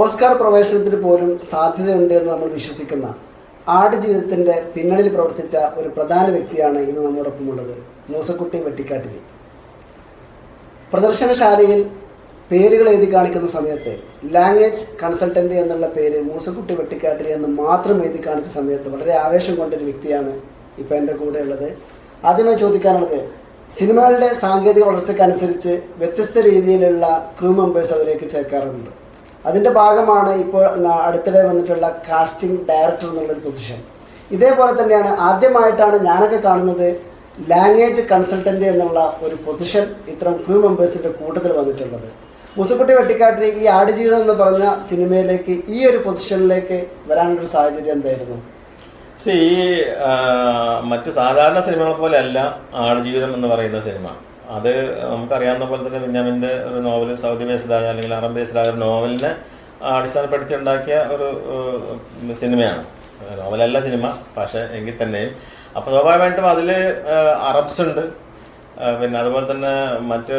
Oscar പ്രവേശനത്തിന് പോലും സാധ്യതയുണ്ട് എന്ന് നമ്മൾ വിശ്വസിക്കുന്ന ആടുജീവിതത്തിന്റെ പിന്നണിയിൽ പ്രവർത്തിച്ച ഒരു പ്രധാന വ്യക്തിയാണ് ഇന്ന് നമ്മോടൊപ്പം ഉള്ളത്. മൂസക്കുട്ടി വെട്ടിക്കാട്ടിരി പ്രദർശനശാലയിൽ പേരുകൾ എഴുതി കാണിക്കുന്ന സമയത്ത് ലാംഗ്വേജ് കൺസൾട്ടന്റ് എന്നുള്ള പേര് മൂസക്കുട്ടി വെട്ടിക്കാട്ടിരി എന്ന് മാത്രം എഴുതി കാണിച്ച സമയത്ത് വളരെ ആവേശം കൊണ്ടൊരു വ്യക്തിയാണ് ഇപ്പോൾ എന്റെ കൂടെ ഉള്ളത്. ആദ്യമായി ചോദിക്കാനുള്ളത് സിനിമകളുടെ സാങ്കേതിക വളർച്ചയ്ക്കനുസരിച്ച് വ്യത്യസ്ത രീതിയിലുള്ള ക്രൂ മെമ്പേഴ്സ് അതിലേക്ക് ചേർക്കാറുണ്ട്. അതിന്റെ ഭാഗമാണ് ഇപ്പോൾ അടുത്തിടെ വന്നിട്ടുള്ള കാസ്റ്റിംഗ് ഡയറക്ടർ എന്നുള്ളൊരു പൊസിഷൻ ഇതേപോലെ തന്നെയാണ് ആദ്യമായിട്ടാണ് ഞാനൊക്കെ കാണുന്നത് ലാംഗ്വേജ് കൺസൾട്ടന്റ് എന്നുള്ള ഒരു പൊസിഷൻ ഇത്തരം ക്രൂ മെമ്പേഴ്സിന്റെ കൂട്ടത്തിൽ വന്നിട്ടുള്ളത്. മുസുക്കുട്ടി വെട്ടിക്കാട്ടിൽ ഈ ആടുജീവിതം എന്ന് പറഞ്ഞ സിനിമയിലേക്ക് ഈ ഒരു പൊസിഷനിലേക്ക് വരാനുള്ളൊരു സാഹചര്യം എന്തായിരുന്നു? സി മറ്റ് സാധാരണ സിനിമകളെ പോലെയല്ല ആടുജീവിതം എന്ന് പറയുന്ന സിനിമ. അത് നമുക്കറിയാവുന്ന പോലെ തന്നെ ബെന്യാമിന്റെ ഒരു നോവൽ സൗദി ബേസ്ഡായ അല്ലെങ്കിൽ അറബ് ബേസ്ഡായ ഒരു നോവലിനെ അടിസ്ഥാനപ്പെടുത്തി ഉണ്ടാക്കിയ ഒരു സിനിമയാണ്. നോവലല്ല സിനിമ പക്ഷേ എങ്കിൽ തന്നെയും. അപ്പോൾ സ്വാഭാവികമായിട്ടും അതിൽ അറബ്സ് ഉണ്ട്. പിന്നെ അതുപോലെ തന്നെ മറ്റ്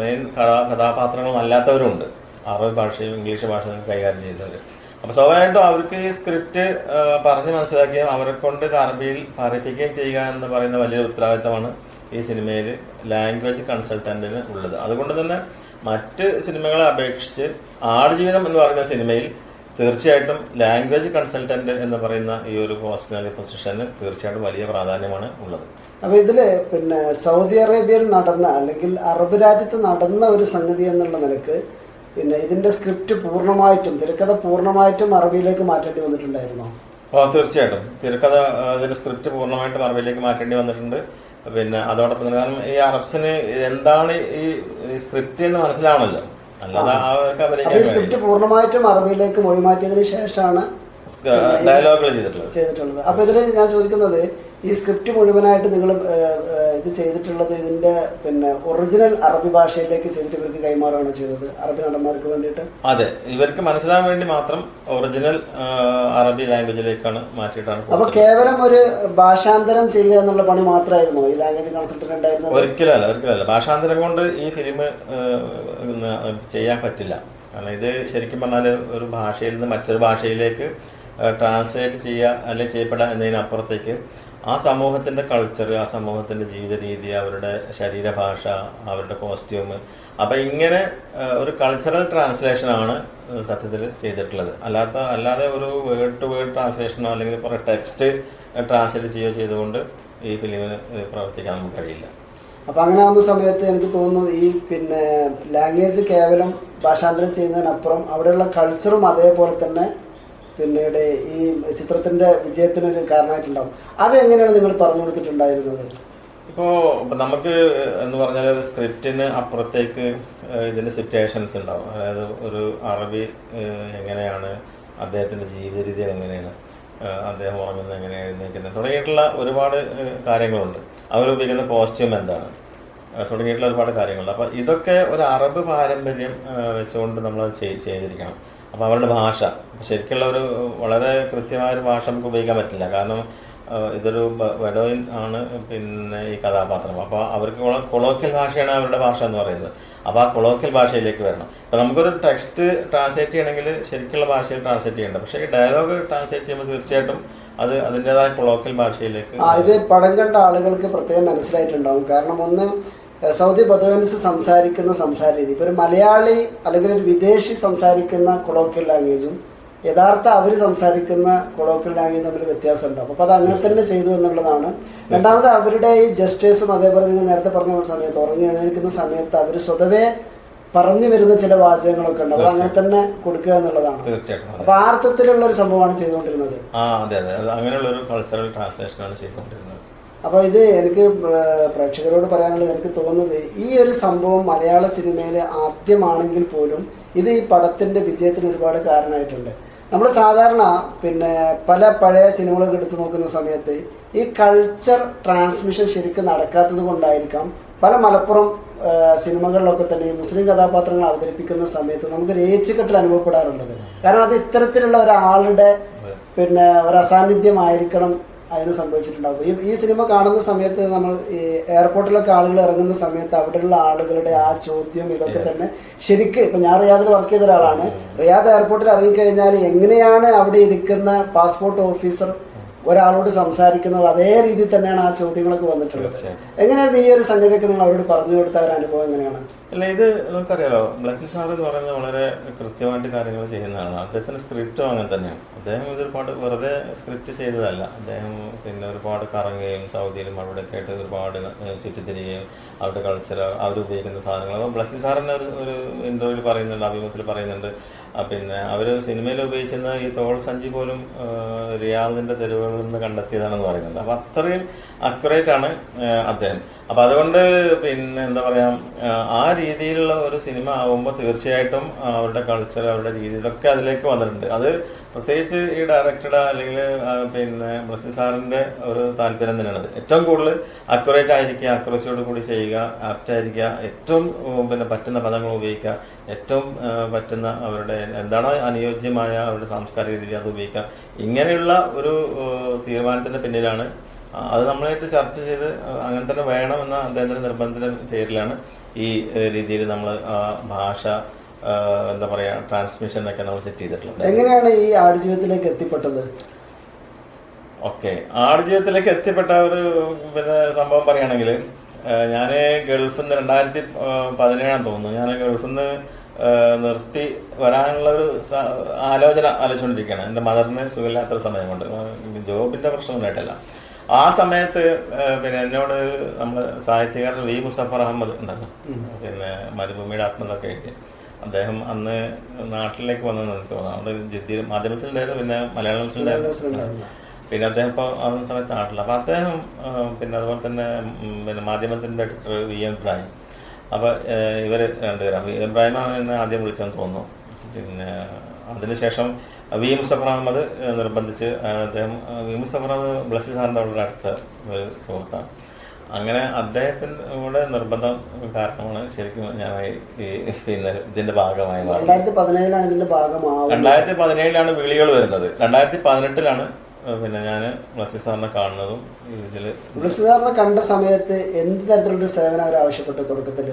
മെയിൻ കഥാ കഥാപാത്രങ്ങളും അല്ലാത്തവരുണ്ട് അറബ് ഭാഷയും ഇംഗ്ലീഷ് ഭാഷയും കൈകാര്യം ചെയ്തവർ അപ്പോൾ സ്വാഭാവികമായിട്ടും അവർക്ക് ഈ സ്ക്രിപ്റ്റ് പറഞ്ഞ് മനസ്സിലാക്കുകയും അവരെ കൊണ്ട് ഇത് അറബിയിൽ പറയിപ്പിക്കുകയും ചെയ്യുക എന്ന് പറയുന്ന വലിയൊരു ഉത്തരവാദിത്തമാണ്. ഈ സിനിമയിൽ ലാംഗ്വേജ് കൺസൾട്ടന്റിന് ഉള്ളത്. അതുകൊണ്ട് തന്നെ മറ്റ് സിനിമകളെ അപേക്ഷിച്ച് ആടുജീവിതം എന്ന് പറയുന്ന സിനിമയിൽ തീർച്ചയായിട്ടും ലാംഗ്വേജ് കൺസൾട്ടന്റ് എന്ന് പറയുന്ന ഈ ഒരു പോസ്റ്റിനൽ പൊസിഷന് തീർച്ചയായിട്ടും വലിയ പ്രാധാന്യമാണ് ഉള്ളത്. അപ്പോൾ ഇതിൽ പിന്നെ സൗദി അറേബ്യയിൽ നടന്ന അല്ലെങ്കിൽ അറബ് രാജ്യത്ത് നടന്ന ഒരു സംഗതി എന്നുള്ള നിലയ്ക്ക് പിന്നെ ഇതിന്റെ സ്ക്രിപ്റ്റ് പൂർണമായിട്ടും തിരക്കഥ പൂർണമായിട്ടും അറബിയിലേക്ക് മാറ്റേണ്ടി വന്നിട്ടുണ്ടായിരുന്നോ? ഓ തീർച്ചയായിട്ടും. തിരക്കഥ ഇതിന്റെ സ്ക്രിപ്റ്റ് പൂർണമായിട്ടും അറബിയിലേക്ക് മാറ്റേണ്ടി വന്നിട്ടുണ്ട്. പിന്നെ അതോടൊപ്പം തന്നെ കാരണം ഈ അറബ്സിന് എന്താണ് ഈ സ്ക്രിപ്റ്റ് എന്ന് മനസ്സിലാവണല്ലോ. അല്ലാതെ അവർക്ക് അഭിനയിക്കാൻ സ്ക്രിപ്റ്റ് പൂർണമായിട്ടും അറബിയിലേക്ക് മൊഴി മാറ്റിയതിന് ശേഷമാണ് ഡയലോഗുകൾ ചെയ്തിട്ടുള്ളത്. ചെയ്തിട്ടുള്ളത്. അപ്പോൾ ഇതിൽ ഞാൻ ചോദിക്കുന്നത് ഈ സ്ക്രിപ്റ്റ് മുഴുവനായിട്ട് നിങ്ങൾ ഇത് ചെയ്തിട്ടുള്ളത് ഇതിന്റെ പിന്നെ ഒറിജിനൽ അറബി ഭാഷയിലേക്ക് ചെയ്തിട്ട് ഇവർക്ക് കൈമാറുകയാണ് ചെയ്തത്. അറബി നടന്മാർക്ക് വേണ്ടിയിട്ട്. അതെ ഇവർക്ക് മനസ്സിലാകാൻ വേണ്ടി മാത്രം ഒറിജിനൽ അറബി ലാംഗ്വേജിലേക്കാണ് മാറ്റിയിട്ടാണ് അപ്പൊ കേവലം ഒരു ഭാഷാന്തരം ചെയ്യുക എന്നുള്ള പണി മാത്രമായിരുന്നു? ഈ ലാംഗ്വേജ് കൺസൾട്ടന്റ് ഉണ്ടായിരുന്നത്? ഒരിക്കലല്ല ഒരിക്കലല്ല. ഭാഷാന്തരം കൊണ്ട് ഈ ഫിലിം ചെയ്യാൻ പറ്റില്ല. കാരണം ഇത് ശരിക്കും പറഞ്ഞാൽ ഒരു ഭാഷയിൽ നിന്ന് മറ്റൊരു ഭാഷയിലേക്ക് ട്രാൻസ്ലേറ്റ് ചെയ്യുക അല്ലെങ്കിൽ ചെയ്യപ്പെടുക എന്നതിനപ്പുറത്തേക്ക് ആ സമൂഹത്തിന്റെ കൾച്ചർ ആ സമൂഹത്തിന്റെ ജീവിത രീതി അവരുടെ ശരീരഭാഷ അവരുടെ കോസ്റ്റ്യൂം അപ്പം ഇങ്ങനെ ഒരു കൾച്ചറൽ ട്രാൻസ്ലേഷനാണ് സത്യത്തിൽ ചെയ്തിട്ടുള്ളത്. അല്ലാത്ത അല്ലാതെ ഒരു വേർഡ് ടു വേർഡ് ട്രാൻസ്ലേഷനോ അല്ലെങ്കിൽ കുറേ ടെക്സ്റ്റ് ട്രാൻസ്ലേറ്റ് ചെയ്യുകയോ ചെയ്തുകൊണ്ട് ഈ ഫിലിമിന് പ്രവർത്തിക്കാൻ നമുക്ക് കഴിയില്ല അപ്പൊ അങ്ങനെ വന്ന സമയത്ത് എനിക്ക് തോന്നുന്നു ഈ പിന്നെ ലാംഗ്വേജ് കേവലം ഭാഷാന്തരം ചെയ്യുന്നതിനപ്പുറം അവിടെയുള്ള കൾച്ചറും അതേപോലെ തന്നെ പിന്നീട് ഈ ചിത്രത്തിന്റെ വിജയത്തിനൊരു കാരണമായിട്ടുണ്ടാവും. അതെങ്ങനെയാണ് നിങ്ങൾ പറഞ്ഞു കൊടുത്തിട്ടുണ്ടായിരുന്നത്? ഇപ്പോ നമുക്ക് എന്ന് പറഞ്ഞാൽ സ്ക്രിപ്റ്റിന് അപ്പുറത്തേക്ക് ഇതിന്റെ സിറ്റുവേഷൻസ് ഉണ്ടാവും. അതായത് ഒരു അറബി എങ്ങനെയാണ് അദ്ദേഹത്തിന്റെ ജീവിത രീതി എങ്ങനെയാണ് അദ്ദേഹം ഉറങ്ങുന്നത് എങ്ങനെയാണ് എഴുന്നേക്കുന്നത് തുടങ്ങിയിട്ടുള്ള ഒരുപാട് കാര്യങ്ങളുണ്ട്. അവർ ഉപയോഗിക്കുന്ന കോസ്റ്റ്യൂം എന്താണ്? തുടങ്ങിയിട്ടുള്ള ഒരുപാട് കാര്യങ്ങളുണ്ട്. അപ്പോൾ ഇതൊക്കെ ഒരു അറബ് പാരമ്പര്യം വെച്ചുകൊണ്ട് നമ്മൾ ചെയ്തിരിക്കണം. അപ്പോൾ അവരുടെ ഭാഷ. ശരിക്കുള്ള ഒരു വളരെ കൃത്യമായ ഒരു ഭാഷ നമുക്ക് ഉപയോഗിക്കാൻ പറ്റില്ല. കാരണം ഇതൊരു ബഡോയിൻ ആണ് പിന്നെ ഈ കഥാപാത്രം. അപ്പോൾ അവർക്ക് കൊളോക്കിയൽ ഭാഷയാണ് അവരുടെ ഭാഷ എന്ന് പറയുന്നത്. അപ്പോൾ ആ കൊളോക്കിയൽ ഭാഷയിലേക്ക് വരണം. അപ്പോൾ നമുക്കൊരു ടെക്സ്റ്റ് ട്രാൻസ്ലേറ്റ് ചെയ്യണമെങ്കിൽ ശരിക്കുള്ള ഭാഷയിൽ ട്രാൻസ്ലേറ്റ് ചെയ്യേണ്ട. പക്ഷേ ഈ ഡയലോഗ് ട്രാൻസ്ലേറ്റ് ചെയ്യുമ്പോൾ തീർച്ചയായിട്ടും അത് അതിന്റെതായ കൊളോക്കിയൽ ഭാഷയിലേക്ക് ഇത് പടം കണ്ട ആളുകൾക്ക് പ്രത്യേകം മനസ്സിലായിട്ടുണ്ടാവും. കാരണം ഒന്ന് സൗദി ബദോൻസ് സംസാരിക്കുന്ന സംസാര രീതി. ഇപ്പോൾ ഒരു മലയാളി അല്ലെങ്കിൽ ഒരു വിദേശി സംസാരിക്കുന്ന കൊളോക്കിയൽ ലാംഗ്വേജും യഥാർത്ഥ അവർ സംസാരിക്കുന്ന കൊളോക്കൽ ലാംഗ്വേജ് തമ്മിൽ വ്യത്യാസമുണ്ട്. അപ്പോൾ അത് അങ്ങനെ തന്നെ ചെയ്തു എന്നുള്ളതാണ്. രണ്ടാമത് അവരുടെ ഈ ജസ്റ്റേഴ്സും അതേപോലെ നിങ്ങൾ നേരത്തെ പറഞ്ഞ സമയത്ത് ഉറങ്ങി എഴുന്നേൽക്കുന്ന സമയത്ത് അവർ സ്വതവേ പറഞ്ഞു വരുന്ന ചില വാചകങ്ങളൊക്കെ ഉണ്ട്. അത് അങ്ങനെ തന്നെ കൊടുക്കുക എന്നുള്ളതാണ്. തീർച്ചയായിട്ടും. അപ്പൊ ആ അർത്ഥത്തിലുള്ള ഒരു സംഭവമാണ് ചെയ്തുകൊണ്ടിരുന്നത്. ആ അതെ അതെ. അത് അങ്ങനെയുള്ളൊരു കൾച്ചറൽ ട്രാൻസ്ലേഷനാണ് ചെയ്തുകൊണ്ടിരുന്നത്. അപ്പോൾ ഇത് എനിക്ക് പ്രേക്ഷകരോട് പറയാനുള്ളത് എനിക്ക് തോന്നുന്നത് ഈ ഒരു സംഭവം മലയാള സിനിമയിൽ ആദ്യമാണെങ്കിൽ പോലും ഇത് ഈ പടത്തിന്റെ വിജയത്തിന് ഒരുപാട് കാരണമായിട്ടുണ്ട്. നമ്മൾ സാധാരണ പിന്നെ പല പഴയ സിനിമകളൊക്കെ എടുത്തു നോക്കുന്ന സമയത്ത് ഈ കൾച്ചർ ട്രാൻസ്മിഷൻ ശരിക്കും നടക്കാത്തത് കൊണ്ടായിരിക്കാം പല മലപ്പുറം സിനിമകളിലൊക്കെ തന്നെ മുസ്ലിം കഥാപാത്രങ്ങൾ അവതരിപ്പിക്കുന്ന സമയത്ത് നമുക്ക് രേച്ചുകെട്ടിൽ അനുഭവപ്പെടാറുള്ളത്. കാരണം അത് ഇത്തരത്തിലുള്ള ഒരാളുടെ പിന്നെ ഒരു അസാന്നിധ്യമായിരിക്കണം അതിന് സംഭവിച്ചിട്ടുണ്ടാകും ഈ ഈ സിനിമ കാണുന്ന സമയത്ത് നമ്മൾ ഈ എയർപോർട്ടിലൊക്കെ ആളുകൾ ഇറങ്ങുന്ന സമയത്ത് അവിടെയുള്ള ആളുകളുടെ ആ ചോദ്യം ഇതൊക്കെ തന്നെ ശരിക്ക് ഇപ്പം ഞാൻ റിയാദിൽ വർക്ക് ചെയ്ത ഒരാളാണ്. റിയാദ് എയർപോർട്ടിൽ ഇറങ്ങിക്കഴിഞ്ഞാൽ എങ്ങനെയാണ് അവിടെ ഇരിക്കുന്ന പാസ്പോർട്ട് ഓഫീസർ ഒരാളോട് സംസാരിക്കുന്നത് അതേ രീതിയിൽ തന്നെയാണ് ആ ചോദ്യങ്ങളൊക്കെ വന്നിട്ടുള്ളത്. എങ്ങനെയാണ് ഈ ഒരു സംഗതിയൊക്കെ നിങ്ങൾ അവരോട് പറഞ്ഞു കൊടുത്ത ഒരു അനുഭവം എങ്ങനെയാണ്? അല്ല ഇത് നമുക്കറിയാലോ ബ്ലസ്സി സാർ എന്ന് പറയുന്നത് വളരെ കൃത്യമായിട്ട് കാര്യങ്ങൾ ചെയ്യുന്നതാണ്. അദ്ദേഹത്തിന്റെ സ്ക്രിപ്റ്റും അങ്ങനെ തന്നെയാണ്. അദ്ദേഹം ഇത് ഒരുപാട് വെറുതെ സ്ക്രിപ്റ്റ് ചെയ്തതല്ല. അദ്ദേഹം പിന്നെ ഒരുപാട് കറങ്ങുകയും സൗദിയിലും അവിടെയൊക്കെ ആയിട്ട് ഒരുപാട് ചുറ്റിത്തിരികയും അവരുടെ കൾച്ചർ അവർ ഉപയോഗിക്കുന്ന സാധനങ്ങൾ. അപ്പോൾ ബ്ലസ്സി സാർ ഒരു ഒരു ഇന്റർവ്യൂവിൽ പറയുന്നുണ്ട് അഭിമുഖത്തിൽ പറയുന്നുണ്ട്. പിന്നെ അവർ സിനിമയിൽ ഉപയോഗിച്ചിരുന്ന ഈ തോൾ സഞ്ചി പോലും റിയാദിന്റെ തെരുവുകളിൽ നിന്ന് കണ്ടെത്തിയതാണെന്ന് പറയുന്നത് അപ്പോൾ അത്രയും അക്യുറേറ്റ് ആണ് അദ്ദേഹം. അപ്പോൾ അതുകൊണ്ട് പിന്നെ എന്താ പറയുക ആ രീതിയിലുള്ള ഒരു സിനിമ ആകുമ്പോൾ തീർച്ചയായിട്ടും അവരുടെ കൾച്ചർ അവരുടെ രീതി ഇതൊക്കെ അതിലേക്ക് വന്നിട്ടുണ്ട്. അത് പ്രത്യേകിച്ച് ഈ ഡയറക്ടറുടെ അല്ലെങ്കിൽ പിന്നെ ബ്ലസ്സി സാറിന്റെ ഒരു താല്പര്യം തന്നെയാണ് അത്. ഏറ്റവും കൂടുതൽ അക്യുറേറ്റ് ആയിരിക്കുക അക്യുറസിയോട് കൂടി ചെയ്യുക ആപ്റ്റ് ആയിരിക്കുക ഏറ്റവും പിന്നെ പറ്റുന്ന പദങ്ങൾ ഉപയോഗിക്കുക ഏറ്റവും പറ്റുന്ന അവരുടെ എന്താണോ അനുയോജ്യമായ അവരുടെ സാംസ്കാരിക രീതി അത് ഉപയോഗിക്കുക. ഇങ്ങനെയുള്ള ഒരു തീരുമാനത്തിന്റെ പിന്നിലാണ്. അത് നമ്മളായിട്ട് ചർച്ച ചെയ്ത് അങ്ങനെ തന്നെ വേണമെന്ന അദ്ദേഹത്തിന്റെ നിർബന്ധത്തിന്റെ പേരിലാണ് ഈ രീതിയിൽ നമ്മൾ ഭാഷ എന്താ പറയാ ട്രാൻസ്മിഷൻ ഒക്കെ നമ്മൾ സെറ്റ് ചെയ്തിട്ടുള്ളത് എങ്ങനെയാണ് ഈ ആടുജീവിതത്തിലേക്ക് എത്തിപ്പെട്ടത്? ഓക്കെ. ആടുജീവിതത്തിലേക്ക് എത്തിപ്പെട്ട ഒരു പിന്നെ സംഭവം പറയുകയാണെങ്കിൽ ഞാൻ ഗൾഫിൽ നിന്ന് രണ്ടായിരത്തി പതിനേഴാണ് തോന്നുന്നു. ഞാൻ ഗൾഫിൽ നിന്ന് നിർത്തി വരാനുള്ള ഒരു ആലോചന ആലോചിച്ചുകൊണ്ടിരിക്കുകയാണ് എന്റെ മദറിന് സുഖമില്ലാത്തൊരു സമയം കൊണ്ട് ജോബിന്റെ പ്രശ്നമൊന്നുമായിട്ടല്ല ആ സമയത്ത് പിന്നെ എന്നോട് നമ്മുടെ സാഹിത്യകാരൻ വി മുസഫർ അഹമ്മദ് ഉണ്ടല്ലോ. പിന്നെ മരുഭൂമിയുടെ ആത്മതൊക്കെ എഴുതി. അദ്ദേഹം അന്ന് നാട്ടിലേക്ക് വന്നെന്ന് എനിക്ക് തോന്നുന്നു. അത് ജിദ്ദി മാധ്യമത്തിലുണ്ടായിരുന്നു പിന്നെ മലയാളത്തിലുണ്ടായിരുന്നു പിന്നെ അദ്ദേഹം ഇപ്പോൾ ആ സമയത്ത് നാട്ടിൽ അപ്പോൾ അദ്ദേഹം പിന്നെ അതുപോലെ തന്നെ പിന്നെ മാധ്യമത്തിന്റെ എഡിറ്റർ വി എം ഇബ്രാഹിം. അപ്പോൾ ഇവർ രണ്ടുപേരാണ് വി എം ഇബ്രാഹിമാണ് എന്നെ ആദ്യം വിളിച്ചെന്ന് തോന്നുന്നു. പിന്നെ അതിനുശേഷം വി എം സഫർ അഹമ്മദ് നിർബന്ധിച്ച് അദ്ദേഹം വി എം സഫർ അഹമ്മദ് ബ്ലസ്സി സാറിന്റെ അവിടെ അടുത്ത ഒരു സുഹൃത്താണ്. അങ്ങനെ അദ്ദേഹത്തിന്റെ നിർബന്ധം കാരണമാണ് ശരിക്കും ഞാൻ ഈ പിന്നെ ഇതിന്റെ ഭാഗമായി രണ്ടായിരത്തി പതിനേഴിലാണ് ഇതിന്റെ ഭാഗമാവുന്നത്. രണ്ടായിരത്തി പതിനേഴിലാണ് വിളികൾ വരുന്നത്. രണ്ടായിരത്തി പതിനെട്ടിലാണ് പിന്നെ ഞാൻ ബ്ലസ്സി സാറിനെ കാണുന്നതും ഇതിൽ ബ്ലസ്സിധാരണ കണ്ട സമയത്ത് എന്ത് തരത്തിലുള്ള സേവനം അവർ ആവശ്യപ്പെട്ടു തുടക്കത്തിൽ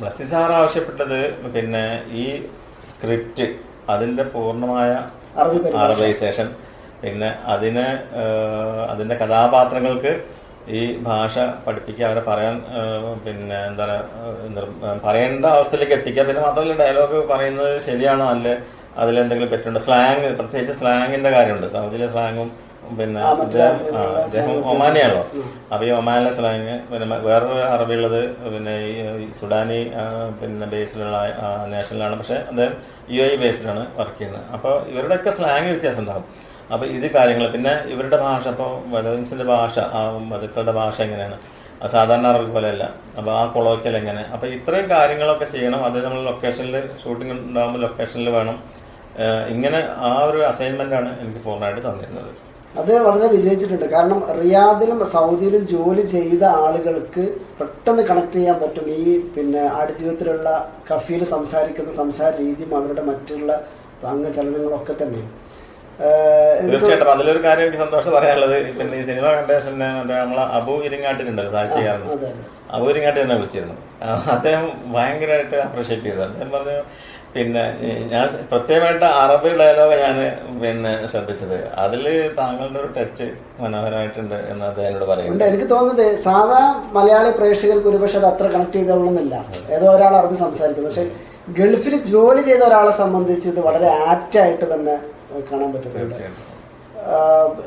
ബ്ലസ്സി സാർ ആവശ്യപ്പെട്ടത് പിന്നെ ഈ സ്ക്രിപ്റ്റ് അതിന്റെ പൂർണമായ. അറബൈസേഷൻ പിന്നെ അതിനെ അതിന്റെ അതിന്റെ കഥാപാത്രങ്ങൾക്ക് ഈ ഭാഷ പഠിപ്പിക്കുക അവരെ പറയാൻ പിന്നെ എന്താ പറയുക പറയേണ്ട അവസ്ഥയിലേക്ക് എത്തിക്കുക. പിന്നെ മാത്രമല്ല ഡയലോഗ് പറയുന്നത് ശരിയാണോ അല്ല? അതിലെന്തെങ്കിലും പറ്റുന്നുണ്ട്? സ്ലാങ് പ്രത്യേകിച്ച് സ്ലാങ്ങിന്റെ കാര്യമുണ്ട്. സൗദിയിലെ സ്ലാങ്ങും പിന്നെ അദ്ദേഹം അപ്പൊ ഒമാനിയാണല്ലോ. അപ്പോൾ ഈ ഒമാനിലെ സ്ലാങ് പിന്നെ വേറൊരു അറബിയുള്ളത് പിന്നെ ഈ സുഡാനി പിന്നെ ബേസിലുള്ള നാഷണലാണ് പക്ഷേ അദ്ദേഹം യു ഐ ബേസിലാണ് വർക്ക് ചെയ്യുന്നത്. അപ്പോൾ ഇവരുടെയൊക്കെ സ്ലാങ് വ്യത്യാസം ഉണ്ടാകും അപ്പോൾ ഇത് കാര്യങ്ങൾ പിന്നെ ഇവരുടെ ഭാഷ ഇപ്പോൾ വലവൻസിന്റെ ഭാഷ ആ മതുക്കളുടെ ഭാഷ എങ്ങനെയാണ്? സാധാരണ അറബി പോലെയല്ല. അപ്പോൾ ആ കൊളോക്കൽ എങ്ങനെ? അപ്പോൾ ഇത്രയും കാര്യങ്ങളൊക്കെ ചെയ്യണം. അത് നമ്മൾ ലൊക്കേഷനിൽ ഷൂട്ടിംഗ് ഉണ്ടാകുമ്പോൾ ലൊക്കേഷനിൽ വേണം. ഇങ്ങനെ ആ ഒരു അസൈൻമെന്റാണ് എനിക്ക് പൂർണമായിട്ട് തന്നിരുന്നത്. അത് വളരെ വിജയിച്ചിട്ടുണ്ട്. കാരണം റിയാദിലും സൗദിയിലും ജോലി ചെയ്ത ആളുകൾക്ക് പെട്ടെന്ന് കണക്ട് ചെയ്യാൻ പറ്റും. ഈ പിന്നെ ആടുജീവിതത്തിലുള്ള കഫീൽ സംസാരിക്കുന്ന സംസാര രീതിയും അവരുടെ മറ്റുള്ള അംഗചലനങ്ങളൊക്കെ തന്നെയും. ഏഹ് എനിക്ക് തീർച്ചയായിട്ടും. അതിലൊരു കാര്യം എനിക്ക് സന്തോഷം പറയാനുള്ളത് പിന്നെ ഈ സിനിമ കണ്ട ശേഷം ഞാൻ മറ്റേ നമ്മളെ അബു ഇരിങ്ങാട്ടിലുണ്ടല്ലോ സാഹിത്യകാരൻ അബു ഇരിങ്ങാട്ടി തന്നെ വിളിച്ചിരുന്നു. അദ്ദേഹം ഭയങ്കരമായിട്ട് അപ്രീഷിയേറ്റ് ചെയ്തു. അദ്ദേഹം പറഞ്ഞു പിന്നെ ഞാൻ പ്രത്യേകമായിട്ട് അറബി ഡയലോഗ് ഞാൻ പിന്നെ ശ്രദ്ധിച്ചത്. അതിൽ താങ്കളുടെ ഒരു ടച്ച് മനോഹരമായിട്ടുണ്ട് എന്ന് അദ്ദേഹം എന്നോട് പറയുന്നുണ്ട് എനിക്ക് തോന്നുന്നത് സാധാ മലയാളി പ്രേക്ഷകർക്ക് ഒരുപക്ഷെ അത് അത്ര കണക്ട് ചെയ്തോളുന്നില്ല. ഏതോ ഒരാൾ അറബി സംസാരിക്കുന്നു. പക്ഷെ ഗൾഫിൽ ജോലി ചെയ്ത ഒരാളെ സംബന്ധിച്ച് ഇത് വളരെ ആപ്റ്റായിട്ട് തന്നെ കാണാൻ പറ്റുന്നുണ്ട്. അപ്പം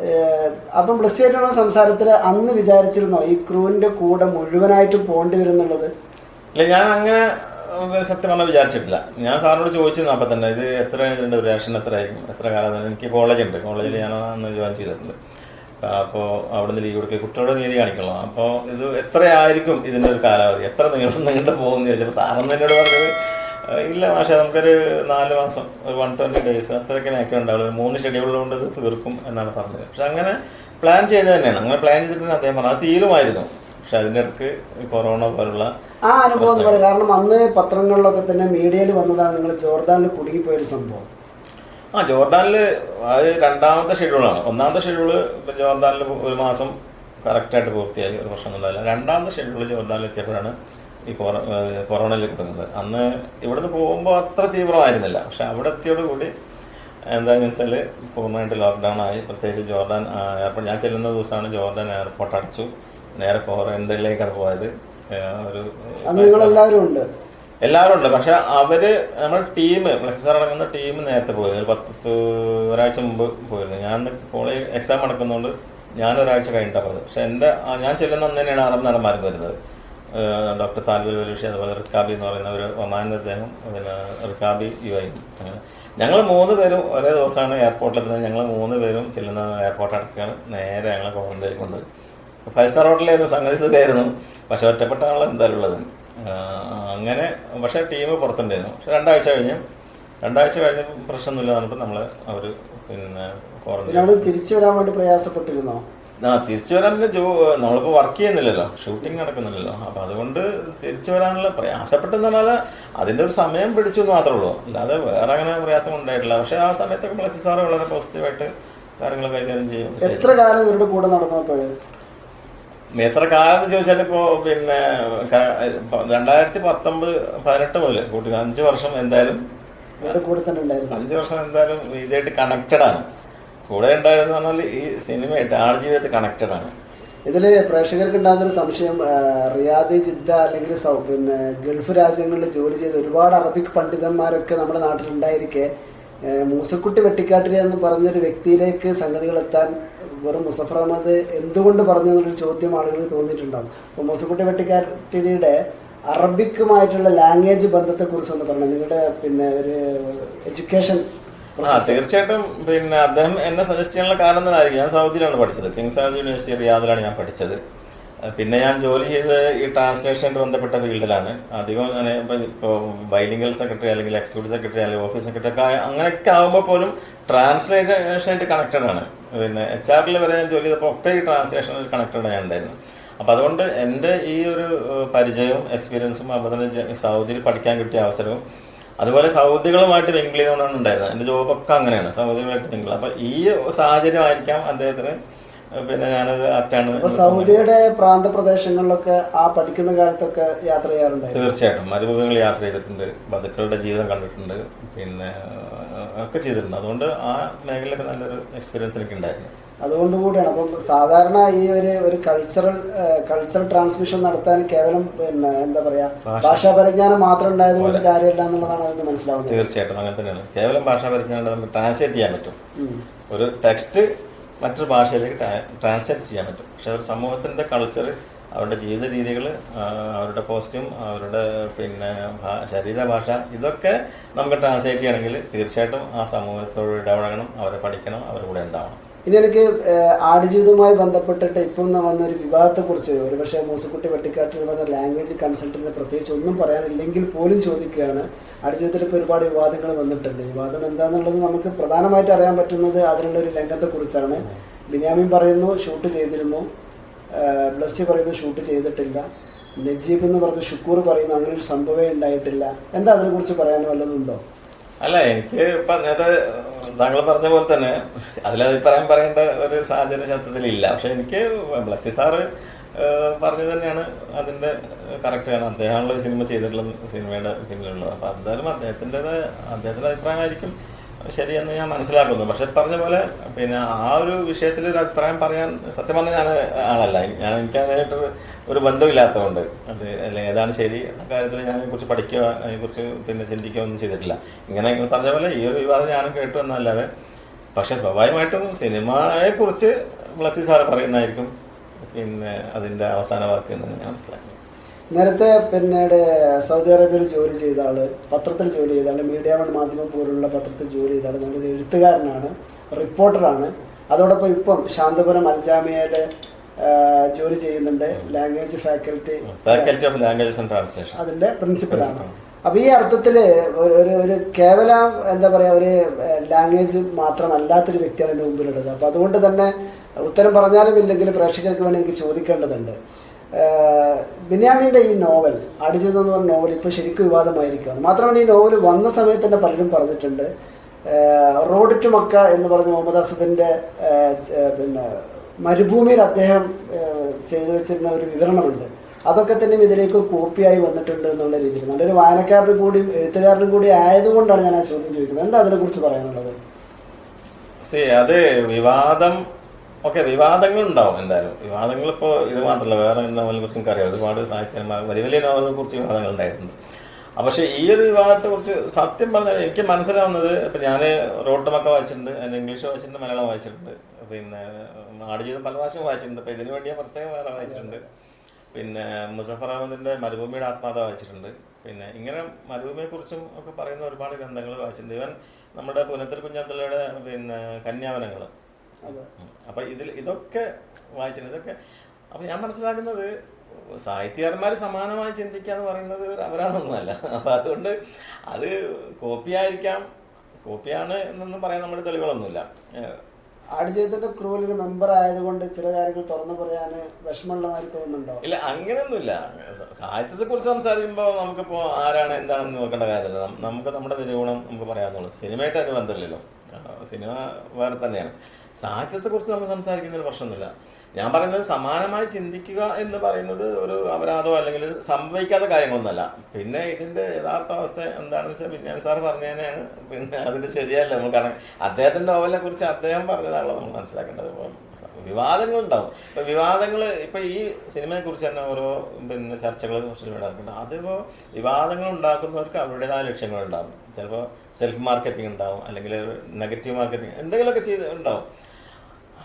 അപ്പം ബ്ലസ്സിയായിട്ടുള്ള സംസാരത്തിൽ അന്ന് വിചാരിച്ചിരുന്നോ ഈ ക്രൂവിന്റെ കൂടെ മുഴുവനായിട്ടും പോകേണ്ടി വരുന്നുള്ളത്? ഇല്ല ഞാൻ അങ്ങനെ സത്യം പറഞ്ഞാൽ വിചാരിച്ചിട്ടില്ല. ഞാൻ സാറിനോട് ചോദിച്ചിരുന്നു അപ്പം തന്നെ ഇത് എത്ര ഇതിന്റെ ആക്ഷൻ എത്ര ആയിരിക്കും എത്ര കാലം? എനിക്ക് കോളേജ് ഉണ്ട്. കോളേജിൽ ഞാൻ അന്ന് ജോയിൻ ചെയ്തിട്ടുണ്ട്. അപ്പോൾ അവിടെ നിന്ന് ലീവ് കൊടുക്കുക. കുട്ടികളുടെ നീതി കാണിക്കണം? അപ്പോൾ ഇത് എത്രയായിരിക്കും ഇതിന്റെ ഒരു കാലാവധി? എത്ര നീളം നീണ്ടു പോകുമെന്ന് ചോദിച്ചപ്പോൾ സാറന്ന് എന്നോട് പറഞ്ഞത് "ഏഹ്, ഇല്ല പക്ഷേ നമുക്കൊരു നാല് മാസം ഒരു വൺ ട്വന്റി ഡേയ്സ് അത്രയൊക്കെ മാക്സിമം ഉണ്ടാവുള്ളൂ. മൂന്ന് ഷെഡ്യൂൾ കൊണ്ട് ഇത് തീർക്കും എന്നാണ് പറഞ്ഞത്. പക്ഷെ അങ്ങനെ പ്ലാൻ ചെയ്ത് തന്നെയാണ്. അങ്ങനെ പ്ലാൻ ചെയ്തിട്ട് അദ്ദേഹം പറഞ്ഞു അത് തീരുമായിരുന്നു. പക്ഷെ അതിന്റെ ഇടയ്ക്ക് കൊറോണ പോലുള്ള ആ അനുഭവം എന്ന് പറയാം. കാരണം അന്ന് പത്രങ്ങളിലൊക്കെ തന്നെ മീഡിയയിൽ വന്നതാണ് നിങ്ങൾ ജോർദാനിൽ കുടുങ്ങിപ്പോയൊരു സംഭവം. ആ ജോർദാനിൽ അത് രണ്ടാമത്തെ ഷെഡ്യൂളാണ് ഒന്നാമത്തെ ഷെഡ്യൂൾ ജോർദാനിൽ ഒരു മാസം കറക്റ്റായിട്ട് പൂർത്തിയായി ഒരു വർഷം ഉണ്ടായില്ല രണ്ടാമത്തെ ഷെഡ്യൂൾ ജോർദാനിൽ എത്തിയപ്പോഴാണ് ഈ കൊറ കൊറോണയിൽ കിട്ടുന്നത് അന്ന് ഇവിടുന്ന് പോകുമ്പോൾ അത്ര തീവ്രമായിരുന്നില്ല. പക്ഷെ അവിടെ എത്തിയോട് കൂടി എന്താണെന്ന് വെച്ചാൽ പൂർണമായിട്ട് ലോക്ക്ഡൗൺ ആയി. പ്രത്യേകിച്ച് ജോർഡാൻ എയർപോർട്ട് ഞാൻ ചെല്ലുന്ന ദിവസമാണ് ജോർഡാൻ എയർപോർട്ട് അടച്ചു. നേരെ ക്വാറന്റൈനിലേക്കാണ് പോയത്. ഒരു നിങ്ങളെല്ലാവരും ഉണ്ട്? എല്ലാവരും ഉണ്ട്. പക്ഷെ അവർ നമ്മുടെ ടീം പ്രൊഫസർ സാർ അടങ്ങുന്ന ടീം നേരത്തെ പോയിരുന്നു. ഒരു പത്ത് ഒരാഴ്ച മുമ്പ് പോയിരുന്നു. ഞാൻ കോളേജ് എക്സാം നടക്കുന്നതുകൊണ്ട് ഞാൻ ഒരാഴ്ച കഴിഞ്ഞിട്ടാണ് പോയത്. പക്ഷെ എന്റെ ഞാൻ ചെല്ലുന്ന അന്ന് തന്നെയാണ് അറബ് നടന്മാരും വരുന്നത്. ഡോക്ടർ താൽബിൽ ബലൂഷി അതുപോലെ റിക്കാബി എന്ന് പറയുന്ന ഒരു ഒമാൻ അദ്ദേഹം പിന്നെ റിക്കാബി യു ഐ. അങ്ങനെ ഞങ്ങൾ മൂന്ന് പേരും ഒരേ ദിവസമാണ് എയർപോർട്ടിൽ എത്തുന്നത്. ഞങ്ങൾ മൂന്ന് പേരും ചെല്ലുന്ന എയർപോർട്ട് അടക്കുകയാണ് നേരെ ഞങ്ങൾ ക്വാറന്റൈനിൽ കൊണ്ട് ഫൈവ് സ്റ്റാർ ഹോട്ടലായിരുന്നു സംഗതി സുഖമായിരുന്നു പക്ഷെ ഒറ്റപ്പെട്ട ആളെ എന്തായാലും ഉള്ളത്. അങ്ങനെ പക്ഷേ ടീം പുറത്തുണ്ടായിരുന്നു. പക്ഷെ രണ്ടാഴ്ച കഴിഞ്ഞ് രണ്ടാഴ്ച കഴിഞ്ഞ് പ്രശ്നമൊന്നുമില്ല. എന്നിട്ട് നമ്മൾ അവർ പിന്നെ ക്വാറന്റൈൻ തിരിച്ചു വരാൻ വേണ്ടി പ്രയാസപ്പെട്ടിരുന്നോ? ആ തിരിച്ചു വരാനുള്ള ജോ നമ്മളിപ്പോൾ വർക്ക് ചെയ്യുന്നില്ലല്ലോ. ഷൂട്ടിംഗ് നടക്കുന്നില്ലല്ലോ. അപ്പോൾ അതുകൊണ്ട് തിരിച്ചു വരാനുള്ള പ്രയാസപ്പെട്ടെന്ന് പറഞ്ഞാൽ അതിന്റെ ഒരു സമയം പിടിച്ചു എന്ന് മാത്രമേ ഉള്ളൂ. അല്ലാതെ വേറെ അങ്ങനെ പ്രയാസം ഉണ്ടായിട്ടില്ല. പക്ഷേ ആ സമയത്തൊക്കെ പ്ലസ് സാറ് വളരെ പോസിറ്റീവായിട്ട് കാര്യങ്ങൾ കൈകാര്യം ചെയ്യും. എത്ര കാലം ഇവരുടെ കൂടെ നടന്നപ്പോൾ എത്ര കാലം എന്ന് ചോദിച്ചാൽ ഇപ്പോൾ പിന്നെ രണ്ടായിരത്തി പത്തൊമ്പത് പതിനെട്ട് മുതൽ കൂട്ടി. അഞ്ച് വർഷം എന്തായാലും ഇവരുടെ കൂടെ തന്നെ ഉണ്ടായിരുന്നു. അഞ്ച് വർഷം എന്തായാലും ഇതായിട്ട് കണക്റ്റഡ് ആണ്. കൂടെ ഉണ്ടായിരുന്നു പറഞ്ഞാൽ ഈ സിനിമയായിട്ട് ആർജീവായിട്ട് കണക്റ്റഡ് ആണ്. ഇതിൽ പ്രേക്ഷകർക്ക് ഉണ്ടാകുന്നൊരു സംശയം റിയാദി ജിദ്ദ അല്ലെങ്കിൽ പിന്നെ ഗൾഫ് രാജ്യങ്ങളിൽ ജോലി ചെയ്ത ഒരുപാട് അറബിക് പണ്ഡിതന്മാരൊക്കെ നമ്മുടെ നാട്ടിലുണ്ടായിരിക്കെ. മൂസക്കുട്ടി വെട്ടിക്കാട്ടിരി എന്ന് പറഞ്ഞൊരു വ്യക്തിയിലേക്ക് സംഗതികൾ എത്താൻ വെറും മുസഫർ അഹമ്മദ് എന്തുകൊണ്ട് പറഞ്ഞു എന്നൊരു ചോദ്യം ആളുകൾ തോന്നിയിട്ടുണ്ടാവും. അപ്പോൾ മൂസക്കുട്ടി വെട്ടിക്കാട്ടിരിയുടെ അറബിക്കുമായിട്ടുള്ള ലാംഗ്വേജ് ബന്ധത്തെക്കുറിച്ച് ഒന്ന് പറഞ്ഞു നിങ്ങളുടെ പിന്നെ ഒരു എഡ്യൂക്കേഷൻ ആ തീർച്ചയായിട്ടും പിന്നെ അദ്ദേഹം എന്നെ സജസ്റ്റ് ചെയ്യാനുള്ള കാരണം തന്നെ ആയിരിക്കും ഞാൻ സൗദിയിലാണ് പഠിച്ചത്. കിങ് സൗദി യൂണിവേഴ്സിറ്റി റിയാദിലാണ് ഞാൻ പഠിച്ചത്. പിന്നെ ഞാൻ ജോലി ചെയ്തത് ഈ ട്രാൻസ്ലേഷനായിട്ട് ബന്ധപ്പെട്ട ഫീൽഡിലാണ്. അധികം ഞാൻ ഇപ്പോൾ ബൈലിംഗൽ സെക്രട്ടറി അല്ലെങ്കിൽ എക്സിക്യൂട്ടീവ് സെക്രട്ടറി അല്ലെങ്കിൽ ഓഫീസ് സെക്രട്ടറി ഒക്കെ അങ്ങനെയൊക്കെ ആകുമ്പോൾ പോലും ട്രാൻസ്ലേഷനായിട്ട് കണക്റ്റഡ് ആണ്. പിന്നെ എച്ച് ആറിൽ വരെ ഞാൻ ജോലി ചെയ്തപ്പോൾ ഒക്കെ ഈ ട്രാൻസ്ലേഷനിൽ കണക്റ്റഡ് ഞാൻ ഉണ്ടായിരുന്നു അപ്പോൾ അതുകൊണ്ട് എന്റെ ഈ ഒരു പരിചയവും എക്സ്പീരിയൻസും തന്നെ സൗദിയിൽ പഠിക്കാൻ കിട്ടിയ അവസരവും അതുപോലെ സൗദികളുമായിട്ട് ലിങ്ക് ചെയ്തുകൊണ്ടാണ് ഉണ്ടായിരുന്നത്. എന്റെ ജോബൊക്കെ അങ്ങനെയാണ്. സൗദികളുമായിട്ട് ലിങ്ക് അപ്പോൾ ഈ സാഹചര്യമായിരിക്കാം അദ്ദേഹത്തിന് പിന്നെ ഞാനത് ആപ്റ്റാണ് സൗദിയുടെ പ്രാന്തപ്രദേശങ്ങളിലൊക്കെ ആ പഠിക്കുന്ന കാലത്തൊക്കെ യാത്ര ചെയ്യാറുണ്ട് തീർച്ചയായിട്ടും. മരുഭൂമികൾ യാത്ര ചെയ്തിട്ടുണ്ട്. ബതുക്കളുടെ ജീവിതം കണ്ടിട്ടുണ്ട്. പിന്നെ ഒക്കെ ചെയ്തിട്ടുണ്ട്. അതുകൊണ്ട് ആ മേഖലയിലൊക്കെ നല്ലൊരു എക്സ്പീരിയൻസ് എനിക്ക് ഉണ്ടായിരുന്നു. അതുകൊണ്ട് കൂടിയാണ്. അപ്പം സാധാരണ ഈ ഒരു ഒരു കൾച്ചറൽ കൾച്ചറൽ ട്രാൻസ്മിഷൻ നടത്താൻ കേവലം പിന്നെ എന്താ പറയാ ഭാഷ. പരിജ്ഞാനം മാത്രം ഉണ്ടായതുകൊണ്ട് കാര്യമില്ല എന്നുള്ളതാണ് അതിന് മനസ്സിലാവുന്നത്. തീർച്ചയായിട്ടും അങ്ങനെ തന്നെയാണ്. കേവലം ഭാഷാ പരിജ്ഞാനം നമുക്ക് ട്രാൻസ്ലേറ്റ് ചെയ്യാൻ പറ്റും. ഒരു ടെക്സ്റ്റ് മറ്റൊരു ഭാഷയിലേക്ക് ട്രാൻസ്ലേറ്റ് ചെയ്യാൻ പറ്റും. പക്ഷെ ഒരു സമൂഹത്തിന്റെ കൾച്ചർ അവരുടെ ജീവിത രീതികൾ അവരുടെ കോസ്റ്റ്യൂം അവരുടെ പിന്നെ ശരീരഭാഷ ഇതൊക്കെ നമുക്ക് ട്രാൻസ്ലേറ്റ് ചെയ്യണമെങ്കിൽ തീർച്ചയായിട്ടും ആ സമൂഹത്തോട് ഇടപഴകണം അവരെ പഠിക്കണം അവരുടെ കൂടെ ഉണ്ടാവണം. ഇനി എനിക്ക് ആടുജീവിതവുമായി ബന്ധപ്പെട്ടിട്ട് ഇപ്പം വന്ന ഒരു വിവാദത്തെക്കുറിച്ച് ഒരുപക്ഷെ മൂസക്കുട്ടി വെട്ടിക്കാട്ട് എന്ന് പറഞ്ഞ ലാംഗ്വേജ് കൺസൾട്ടന്റിന് പ്രത്യേകിച്ച് ഒന്നും പറയാനില്ലെങ്കിൽ പോലും ചോദിക്കുകയാണ്. ആടുജീവിതത്തിൽ ഇപ്പോൾ ഒരുപാട് വിവാദങ്ങൾ വന്നിട്ടുണ്ട്. വിവാദം എന്താണെന്നുള്ളത് നമുക്ക് പ്രധാനമായിട്ട് അറിയാൻ പറ്റുന്നത് അതിനുള്ള ഒരു രംഗത്തെക്കുറിച്ചാണ്. ബിന്യാമിൻ പറയുന്നു ഷൂട്ട് ചെയ്തിരുന്നു. ബ്ലസ്സി പറയുന്നു ഷൂട്ട് ചെയ്തിട്ടില്ല. നജീബ് എന്ന് പറഞ്ഞ ഷുക്കൂർ പറയുന്നു അങ്ങനെ ഒരു സംഭവമേ ഉണ്ടായിട്ടില്ല. എന്താ അതിനെക്കുറിച്ച് പറയാൻ വല്ലതുണ്ടോ അല്ല എനിക്ക് ഇപ്പം നേരത്തെ താങ്കൾ പറഞ്ഞ പോലെ തന്നെ അതിലഭിപ്രായം പറയേണ്ട ഒരു സാഹചര്യം സത്യത്തിലില്ല പക്ഷെ എനിക്ക് ബ്ലസ്സി സാറ് പറഞ്ഞു തന്നെയാണ്. അതിന്റെ കറക്റ്റാണ് അദ്ദേഹമാണല്ലോ സിനിമ ചെയ്തിട്ടുള്ള സിനിമയുടെ പിന്നിലുള്ളത്. അപ്പം എന്തായാലും അദ്ദേഹത്തിന്റെ അദ്ദേഹത്തിന്റെ അഭിപ്രായമായിരിക്കും. ശരിയെന്ന് ഞാൻ മനസ്സിലാക്കുന്നു. പക്ഷെ പറഞ്ഞ പോലെ പിന്നെ ആ ഒരു വിഷയത്തിൽ ഒരു അഭിപ്രായം പറയാൻ സത്യം പറഞ്ഞാൽ ഞാൻ ആളല്ല. ഞാൻ എനിക്ക് അതിനായിട്ട് ഒരു ബന്ധമില്ലാത്തതുകൊണ്ട് അത് അല്ലെങ്കിൽ ഏതാണ് ശരി കാര്യത്തിൽ ഞാൻ അതിനെക്കുറിച്ച് പഠിക്കുക അതിനെക്കുറിച്ച് പിന്നെ ചിന്തിക്കുക ഒന്നും ചെയ്തിട്ടില്ല. ഇങ്ങനെ പറഞ്ഞ പോലെ ഈ ഒരു വിവാദം ഞാനും കേട്ടു എന്നല്ലാതെ പക്ഷെ സ്വാഭാവികമായിട്ടും സിനിമയെക്കുറിച്ച് ബ്ലസ്സി സാറ് പറയുന്നതായിരിക്കും പിന്നെ അതിന്റെ അവസാന വാക്ക് എന്ന് ഞാൻ മനസ്സിലാക്കുന്നു. നേരത്തെ പിന്നീട് സൗദി അറേബ്യയിൽ ജോലി ചെയ്ത ആൾ പത്രത്തിൽ ജോലി ചെയ്ത ആൾ മീഡിയ വൺ മാധ്യമം പോലുള്ള പത്രത്തിൽ ജോലി ചെയ്ത ആൾ നല്ലൊരു എഴുത്തുകാരനാണ് റിപ്പോർട്ടറാണ്. അതോടൊപ്പം ഇപ്പം ശാന്തപുരം അൽജാമിയയിൽ ജോലി ചെയ്യുന്നുണ്ട്. Language faculty faculty of languages and translation അതിന്റെ പ്രിൻസിപ്പലാണ് അപ്പോൾ ഈ അർത്ഥത്തിൽ ഒരു ഒരു കേവലം എന്താ പറയാ ഒരു ലാംഗ്വേജ് മാത്രമല്ലാത്തൊരു വ്യക്തിയാണ് എന്റെ മുമ്പിലുള്ളത്. അപ്പോൾ അതുകൊണ്ട് തന്നെ ഉത്തരം പറഞ്ഞാലും ഇല്ലെങ്കിൽ പ്രേക്ഷകർക്ക് വേണ്ടി എനിക്ക് ചോദിക്കേണ്ടതുണ്ട്. ബിന്യാമിന്റെ ഈ നോവൽ അടിച്ചത് എന്ന് പറഞ്ഞ നോവൽ ഇപ്പോൾ ശരിക്കും വിവാദമായിരിക്കുകയാണ്. മാത്രമല്ല ഈ നോവൽ വന്ന സമയത്ത് തന്നെ പലരും പറഞ്ഞിട്ടുണ്ട് റോഡ് ടു മക്ക എന്ന് പറഞ്ഞ മുഹമ്മദ് അസദിന്റെ പിന്നെ മരുഭൂമിയിൽ അദ്ദേഹം ചെയ്തു വെച്ചിരുന്ന ഒരു വിവരണമുണ്ട്. അതൊക്കെ തന്നെ ഇതിലേക്ക് കോപ്പിയായി വന്നിട്ടുണ്ട് എന്നുള്ള രീതിയിൽ. നല്ലൊരു വായനക്കാരനും കൂടിയും എഴുത്തുകാരനും കൂടി ആയതുകൊണ്ടാണ് ഞാൻ ആ ചോദ്യം ചോദിക്കുന്നത്. എന്താ അതിനെക്കുറിച്ച് പറയാനുള്ളത്? അത് വിവാദം ഓക്കെ വിവാദങ്ങൾ ഉണ്ടാവും എന്തായാലും. വിവാദങ്ങൾ ഇപ്പോൾ ഇത് മാത്രമല്ല വേറെ നോവലിനെ കുറിച്ച് എനിക്കറിയാം. ഒരുപാട് സാഹിത്യന്മാർ വലിയ വലിയ നോവലിനെ കുറിച്ച് വിവാദങ്ങൾ ഉണ്ടായിട്ടുണ്ട്. പക്ഷേ ഈ ഒരു വിവാദത്തെ കുറിച്ച് സത്യം പറഞ്ഞാൽ എനിക്ക് മനസ്സിലാവുന്നത് ഇപ്പം ഞാൻ റോട്ടുമൊക്കെ വായിച്ചിട്ടുണ്ട് അതിന് ഇംഗ്ലീഷ് വായിച്ചിട്ടുണ്ട് മലയാളം വായിച്ചിട്ടുണ്ട്. പിന്നെ ആടുജീവിതം പല പ്രാവശ്യം വായിച്ചിട്ടുണ്ട്. അപ്പം ഇതിനു വേണ്ടി പ്രത്യേകം വേറെ വായിച്ചിട്ടുണ്ട്. പിന്നെ മുസഫർ അഹമ്മദിന്റെ മരുഭൂമിയുടെ ആത്മാത വായിച്ചിട്ടുണ്ട്. പിന്നെ ഇങ്ങനെ മരുഭൂമിയെക്കുറിച്ചും ഒക്കെ പറയുന്ന ഒരുപാട് ഗ്രന്ഥങ്ങൾ വായിച്ചിട്ടുണ്ട്. ഇവൻ നമ്മുടെ പുനത്തിരി കുഞ്ഞാത്തലയുടെ പിന്നെ കന്യാവനങ്ങൾ അപ്പം ഇതിൽ ഇതൊക്കെ വായിച്ചിട്ടുണ്ട് ഇതൊക്കെ അപ്പം ഞാൻ മനസ്സിലാക്കുന്നത് സാഹിത്യകാരന്മാർ സമാനമായി ചിന്തിക്കുക എന്ന് പറയുന്നത് ഒരു അപരാധമൊന്നുമല്ല അപ്പം അതുകൊണ്ട് അത് കോപ്പിയായിരിക്കാം കോപ്പിയാണ് എന്നൊന്നും പറയാൻ നമ്മുടെ തെളിവുകളൊന്നുമില്ല. ആട് ആടുജീവിതത്തിന്റെ ക്രൂവിൽ ഒരു മെമ്പർ ആയതുകൊണ്ട് ചില കാര്യങ്ങൾ തുറന്നു പറയാൻ വിഷമമുള്ള മാതിരി തോന്നുന്നുണ്ടോ? ഇല്ല അങ്ങനെയൊന്നുമില്ല. സാഹിത്യത്തെ കുറിച്ച് സംസാരിക്കുമ്പോൾ നമുക്കിപ്പോൾ ആരാണ് എന്താണെന്ന് നോക്കേണ്ട കാര്യമില്ല. നമുക്ക് നമ്മുടെ നിരൂപണം നമുക്ക് പറയാവുന്നുള്ളൂ സിനിമയായിട്ട് അതിന് ബന്ധമില്ലല്ലോ. സിനിമ വേറെ തന്നെയാണ്. സാഹിത്യത്തെക്കുറിച്ച് നമ്മൾ സംസാരിക്കുന്നതിൽ പ്രശ്നമൊന്നുമില്ല. ഞാൻ പറയുന്നത് സമാനമായി ചിന്തിക്കുക എന്ന് പറയുന്നത് ഒരു അപരാധം അല്ലെങ്കിൽ സംഭവിക്കാത്ത കാര്യങ്ങളൊന്നുമല്ല പിന്നെ ഇതിന്റെ യഥാർത്ഥ അവസ്ഥ എന്താണെന്ന് വെച്ചാൽ വിജ്ഞാൻ സാർ പറഞ്ഞതിനാണ് പിന്നെ അതിന്റെ ശരിയല്ല. നമ്മൾ കാണാൻ അദ്ദേഹത്തിന്റെ നോവലിനെ കുറിച്ച് അദ്ദേഹം പറഞ്ഞതാണല്ലോ നമ്മൾ മനസ്സിലാക്കേണ്ടത്. ഇപ്പം വിവാദങ്ങളുണ്ടാവും ഇപ്പം വിവാദങ്ങൾ ഇപ്പം ഈ സിനിമയെക്കുറിച്ച് തന്നെ ഓരോ പിന്നെ ചർച്ചകൾ സോഷ്യൽ മീഡിയ നടക്കുന്നുണ്ട് അതിപ്പോൾ വിവാദങ്ങൾ ഉണ്ടാക്കുന്നവർക്ക് അവരുടേതായ ലക്ഷ്യങ്ങളുണ്ടാവും. ചിലപ്പോൾ സെൽഫ് മാർക്കറ്റിംഗ് ഉണ്ടാവും. അല്ലെങ്കിൽ നെഗറ്റീവ് മാർക്കറ്റിംഗ് എന്തെങ്കിലുമൊക്കെ ചെയ്ത് ഉണ്ടാവും.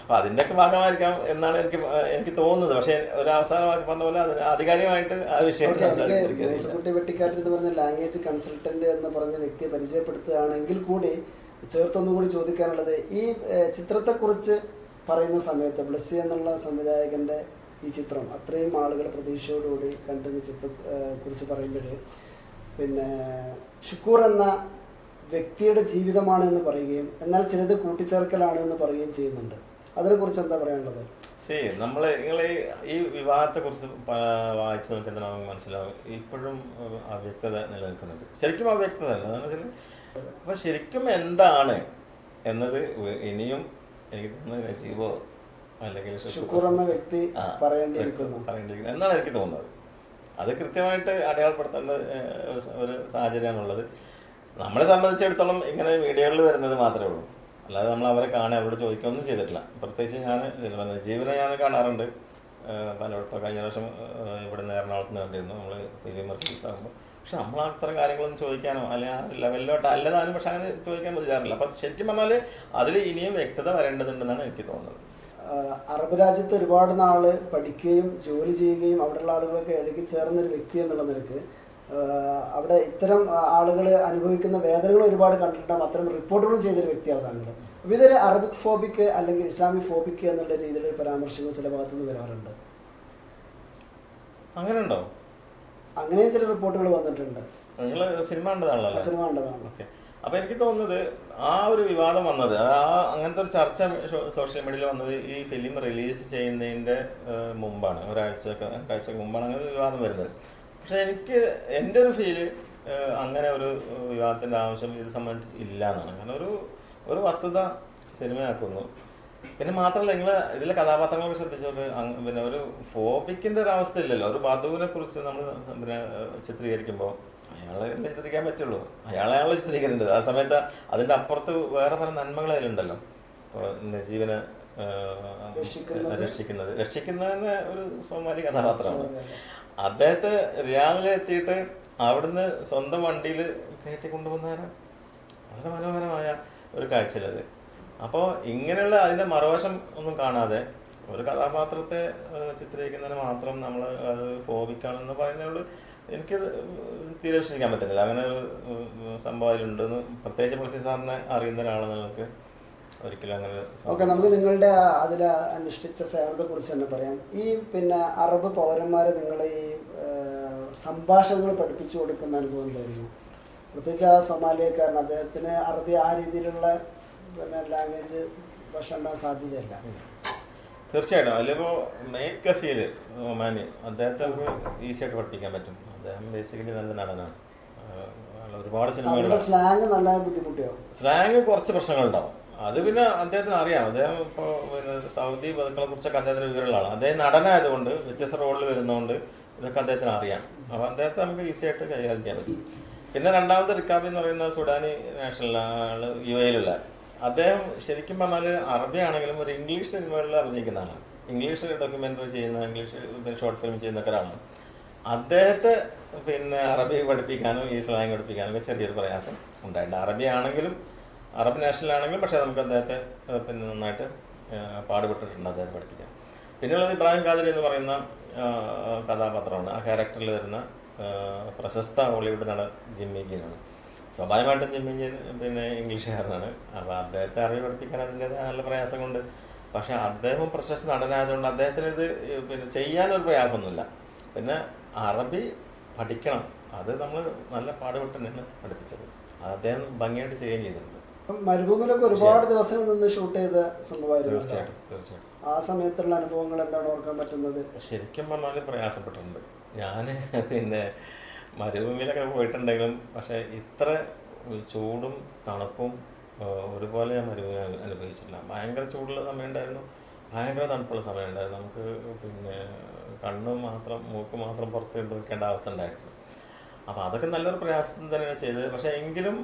അപ്പം അതിന്റെയൊക്കെ ഭാഗമായിരിക്കാം എന്നാണ് എനിക്ക് എനിക്ക് തോന്നുന്നത്. പക്ഷേ ഒരു അവസാനമാക്കി പറഞ്ഞ പോലെ അതിന് ആധികാരികമായിട്ട് ആ വിഷയം വെട്ടിക്കാട്ടിൽ എന്ന് പറഞ്ഞ ലാംഗ്വേജ് കൺസൾട്ടന്റ് എന്ന് പറഞ്ഞ വ്യക്തിയെ പരിചയപ്പെടുത്തുകയാണെങ്കിൽ കൂടി ചേർത്തൊന്നും കൂടി ചോദിക്കാനുള്ളത് ഈ ചിത്രത്തെക്കുറിച്ച് പറയുന്ന സമയത്ത് ബ്ലസ്സി എന്നുള്ള സംവിധായകന്റെ ഈ ചിത്രം അത്രയും ആളുകൾ പ്രതീക്ഷയോടുകൂടി കണ്ടിരുന്ന ചിത്രത്തെ കുറിച്ച് പറയുമ്പോൾ പിന്നെ ഷുക്കൂർ എന്ന വ്യക്തിയുടെ ജീവിതമാണ് എന്ന് പറയുകയും എന്നാൽ ചിലത് കൂട്ടിച്ചേർക്കലാണ് എന്ന് പറയുകയും ചെയ്യുന്നുണ്ട്. അതിനെക്കുറിച്ച് എന്താ പറയാനുള്ളത്? സി നമ്മൾ നിങ്ങൾ ഈ വിവാഹത്തെക്കുറിച്ച് കുറിച്ച് വായിച്ച് നോക്കിയാൽ എന്താണ് നമുക്ക് മനസ്സിലാവും. ഇപ്പോഴും അവ്യക്തത നിലനിൽക്കുന്നുണ്ട്. ശരിക്കും അവ്യക്തത അല്ല. വെച്ചാൽ അപ്പോൾ ശരിക്കും എന്താണ് എന്നത് ഇനിയും എനിക്ക് തോന്നുന്നത് ജീവോ അല്ലെങ്കിൽ ഷുക്കൂർ എന്ന വ്യക്തി പറയേണ്ടിയിരിക്കുന്നു. പറയേണ്ടിയിരിക്കുന്നു. എന്നാണ് എനിക്ക് തോന്നുന്നത്. അത് കൃത്യമായിട്ട് അടയാളപ്പെടുത്തേണ്ട ഒരു സാഹചര്യമാണുള്ളത്. നമ്മളെ സംബന്ധിച്ചിടത്തോളം ഇങ്ങനെ മീഡിയകളിൽ വരുന്നത് മാത്രമേ ഉള്ളൂ. അല്ലാതെ നമ്മൾ അവരെ കാണാൻ അവരോട് ചോദിക്കുകയൊന്നും ചെയ്തിട്ടില്ല. പ്രത്യേകിച്ച് ഞാൻ ജീവനെ ഞാൻ കാണാറുണ്ട്. പലവട്ടം കഴിഞ്ഞ വർഷം ഇവിടെ നിന്ന് എറണാകുളത്ത് കണ്ടിരുന്നു. നമ്മൾ ഫിലിം റിലീസ് ആകുമ്പോൾ പക്ഷെ നമ്മൾ അത്ര കാര്യങ്ങളൊന്നും ചോദിക്കാനോ അല്ലെങ്കിൽ ആ ലെവലിലോട്ട് അല്ലതാനും പക്ഷെ അങ്ങനെ ചോദിക്കാൻ പറ്റാറില്ല അപ്പം ശരിക്കും പറഞ്ഞാൽ അതിൽ ഇനിയും വ്യക്തത വരേണ്ടതുണ്ടെന്നാണ് എനിക്ക് തോന്നുന്നത്. അറബ് രാജ്യത്ത് ഒരുപാട് നാൾ പഠിക്കുകയും ജോലി ചെയ്യുകയും അവിടെയുള്ള ആളുകളൊക്കെ ഇടയ്ക്ക് ചേർന്നൊരു വ്യക്തി എന്നുള്ള നിലയ്ക്ക് ആഹ് അവിടെ ഇത്തരം ആളുകൾ അനുഭവിക്കുന്ന വേദനകൾ ഒരുപാട് കണ്ടിട്ടുണ്ടാകും അത്തരം റിപ്പോർട്ടുകളും ചെയ്തൊരു വ്യക്തിയാണ് താങ്കൾ അപ്പോൾ ഇതൊരു അറബിക് ഫോബിക് അല്ലെങ്കിൽ ഇസ്ലാമിക് ഫോബിക് എന്നുള്ള രീതിയിലുള്ള പരാമർശങ്ങൾ ചില ഭാഗത്തുനിന്ന് വരാറുണ്ട്. അങ്ങനെ ഉണ്ടോ അങ്ങനെയും ചില റിപ്പോർട്ടുകൾ വന്നിട്ടുണ്ട്. നിങ്ങൾ സിനിമ കണ്ടതാണല്ലോ? സിനിമ കണ്ടതാണ്. ഓക്കെ. അപ്പോൾ എനിക്ക് തോന്നുന്നത് ആ ഒരു വിവാദം വന്നത് ആ അങ്ങനത്തെ ഒരു ചർച്ച സോഷ്യൽ മീഡിയയിൽ വന്നത് ഈ ഫിലിം റിലീസ് ചെയ്യുന്നതിന്റെ മുമ്പാണ്. ഒരാഴ്ചയൊക്കെ രണ്ടാഴ്ചക്ക് മുമ്പാണ് അങ്ങനെ വിവാദം വരുന്നത്. പക്ഷേ എനിക്ക് എന്റെ ഒരു ഫീൽ അങ്ങനെ ഒരു വിവാഹത്തിന്റെ ആവശ്യം ഇത് സംബന്ധിച്ച് ഇല്ല എന്നാണ് കാരണം ഒരു ഒരു വസ്തുത സിനിമയാക്കുന്നു. പിന്നെ മാത്രമല്ല നിങ്ങൾ ഇതിലെ കഥാപാത്രങ്ങളൊക്കെ ശ്രദ്ധിച്ചോണ്ട് പിന്നെ ഒരു ഫോബിക്കിന്റെ ഒരു അവസ്ഥ ഇല്ലല്ലോ. ഒരു വധുവിനെ കുറിച്ച് നമ്മൾ പിന്നെ ചിത്രീകരിക്കുമ്പോൾ അയാളെ ചിത്രീകരിക്കാൻ ചിത്രിക്കാൻ പറ്റുള്ളൂ. അയാളെ അയാളെ ചിത്രീകരിക്കേണ്ടത് ആ സമയത്ത് അതിന്റെ അപ്പുറത്ത് വേറെ പല നന്മകൾ അതിലുണ്ടല്ലോ. ഇപ്പോൾ രക്ഷിക്കുന്നത്. രക്ഷിക്കുന്നത്. രക്ഷിക്കുന്നതിന് ഒരു സോമാരി കഥാപാത്രമാണ്. അദ്ദേഹത്തെ റിയാദിൽ എത്തിയിട്ട് അവിടുന്ന് സ്വന്തം വണ്ടിയിൽ കയറ്റി കൊണ്ടുവന്നേരം വളരെ മനോഹരമായ ഒരു കാഴ്ചയിലത്. അപ്പോൾ ഇങ്ങനെയുള്ള അതിന്റെ മറുവശം ഒന്നും കാണാതെ ഒരു കഥാപാത്രത്തെ ചിത്രീകരിക്കുന്നതിന് മാത്രം നമ്മൾ അത് ഫോബിക്കാണെന്ന് പറയുന്നതിനോട് എനിക്കത് തീരെ വിശ്വസിക്കാൻ പറ്റുന്നില്ല. അങ്ങനെ ഒരു സംഭവം അതിലുണ്ടെന്ന് പ്രത്യേകിച്ച് പ്രസി സാറിനെ അറിയുന്ന ഒരാളെന്ന് നമുക്ക് ഒരിക്കലും അങ്ങനെ ഒരു സംഭവം- ഓക്കെ നമുക്ക് നിങ്ങളുടെ അതിൽ അനുഷ്ഠിച്ച സേവനത്തെ കുറിച്ച് തന്നെ പറയാം. ഈ പിന്നെ അറബ് പൗരന്മാരെ നിങ്ങൾ ഈ സംഭാഷണങ്ങൾ പഠിപ്പിച്ചു കൊടുക്കുന്ന അനുഭവം എന്തായിരുന്നു? പ്രത്യേകിച്ച് ആ സൊമാലിയക്കാരൻ അദ്ദേഹത്തിന് അറബി ആ രീതിയിലുള്ള പിന്നെ ലാംഗ്വേജ് ഭാഷ ഉണ്ടാകാൻ സാധ്യതയില്ല. തീർച്ചയായിട്ടും. അതിലിപ്പോൾ മെയ്ഡ് കഫീൽ ഒമാനി. അദ്ദേഹത്തെ നമുക്ക് ഈസി ആയിട്ട് പഠിപ്പിക്കാൻ പറ്റും. അദ്ദേഹം ബേസിക്കലി നല്ല നടനാണ്. ഒരുപാട് സിനിമകൾ സ്ലാങ് കുറച്ച് പ്രശ്നങ്ങളുണ്ടാവും. അത് പിന്നെ അദ്ദേഹത്തിന് അറിയാം. അദ്ദേഹം ഇപ്പോൾ പിന്നെ സൗദി പതുക്കളെ കുറിച്ചൊക്കെ അദ്ദേഹത്തിന് വിവരമുള്ളതാണ് അദ്ദേഹം നടനായതുകൊണ്ട് വ്യത്യസ്ത റോളിൽ വരുന്നതുകൊണ്ട് ഇതൊക്കെ അദ്ദേഹത്തിന് അറിയാം. അപ്പോൾ അദ്ദേഹത്തെ നമുക്ക് ഈസി ആയിട്ട് കൈകാര്യം ചെയ്യാൻ പറ്റും. പിന്നെ രണ്ടാമത് റിക്കാബി എന്ന് പറയുന്ന സുഡാനി നാഷണൽ ആൾ യു എയിലുള്ള അദ്ദേഹം ശരിക്കും പറഞ്ഞാൽ അറബി ആണെങ്കിലും ഒരു ഇംഗ്ലീഷ് സിനിമകളിൽ അറിഞ്ഞിരിക്കുന്നതാണ് ഇംഗ്ലീഷ് ഡോക്യുമെന്ററി ചെയ്യുന്ന ഇംഗ്ലീഷ് പിന്നെ ഷോർട്ട് ഫിലിം ചെയ്യുന്ന ഒരാളാണ് അദ്ദേഹത്തെ പിന്നെ അറബി പഠിപ്പിക്കാനും ഈ സ്ലാങ് പഠിപ്പിക്കാനും ചെറിയൊരു പ്രയാസം ഉണ്ടായിട്ടുണ്ട്. അറബി ആണെങ്കിലും അറബ് നാഷണൽ ആണെങ്കിലും പക്ഷേ നമുക്ക് അദ്ദേഹത്തെ പിന്നെ നന്നായിട്ട് പാടുപെട്ടിട്ടുണ്ട് അദ്ദേഹത്തെ പഠിപ്പിക്കാൻ. പിന്നെയുള്ളത് ഇബ്രാഹിം ഖാദർ എന്ന് പറയുന്ന കഥാപാത്രമാണ്. ആ ക്യാരക്ടറിൽ വരുന്ന പ്രശസ്ത ഹോളിവുഡ് നടൻ ജിമ്മി ജീനാണ്. സ്വാഭാവികമായിട്ടും ജിമ്മി ജീൻ പിന്നെ ഇംഗ്ലീഷുകാരനാണ്. അപ്പോൾ അദ്ദേഹത്തെ അറിവ് പഠിപ്പിക്കാൻ അതിന്റെതായ നല്ല പ്രയാസം കൊണ്ട് പക്ഷേ അദ്ദേഹം പ്രശസ്ത നടനായതുകൊണ്ട് അദ്ദേഹത്തിന് ഇത് പിന്നെ ചെയ്യാനൊരു പ്രയാസമൊന്നുമില്ല. പിന്നെ അറബി പഠിക്കണം. അത് നമ്മൾ നല്ല പാടുപെട്ട് തന്നെയാണ് പഠിപ്പിച്ചത്. അദ്ദേഹം ഭംഗിയായിട്ട് ചെയ്യുകയും ചെയ്തിട്ടുണ്ട്. മരുഭൂമിയിലൊക്കെ ഒരുപാട് ദിവസങ്ങൾ നിന്ന് ഷൂട്ട് ചെയ്ത സംഭവമായിരുന്നു തീർച്ചയായിട്ടും തീർച്ചയായിട്ടും. ആ സമയത്തുള്ള അനുഭവങ്ങൾ എന്താണ് ഓർക്കാൻ പറ്റുന്നത്? ശരിക്കും പറഞ്ഞാൽ പ്രയാസപ്പെട്ടിട്ടുണ്ട്. ഞാൻ പിന്നെ മരുഭൂമിയിലൊക്കെ പോയിട്ടുണ്ടെങ്കിലും പക്ഷേ ഇത്ര ചൂടും തണുപ്പും ഒരുപോലെ ഞാൻ മരുഭൂമി അനുഭവിച്ചിട്ടില്ല. ഭയങ്കര ചൂടുള്ള സമയം ഉണ്ടായിരുന്നു ഭയങ്കര തണുപ്പുള്ള സമയം ഉണ്ടായിരുന്നു നമുക്ക് പിന്നെ കണ്ണ് മാത്രം മൂക്ക് മാത്രം പുറത്തിട്ട് വെക്കേണ്ട അവസ്ഥ ഉണ്ടായിട്ടുണ്ട് അപ്പോൾ അതൊക്കെ നല്ലൊരു പ്രയാസം തന്നെയാണ് ചെയ്തത്. പക്ഷേ എങ്കിലും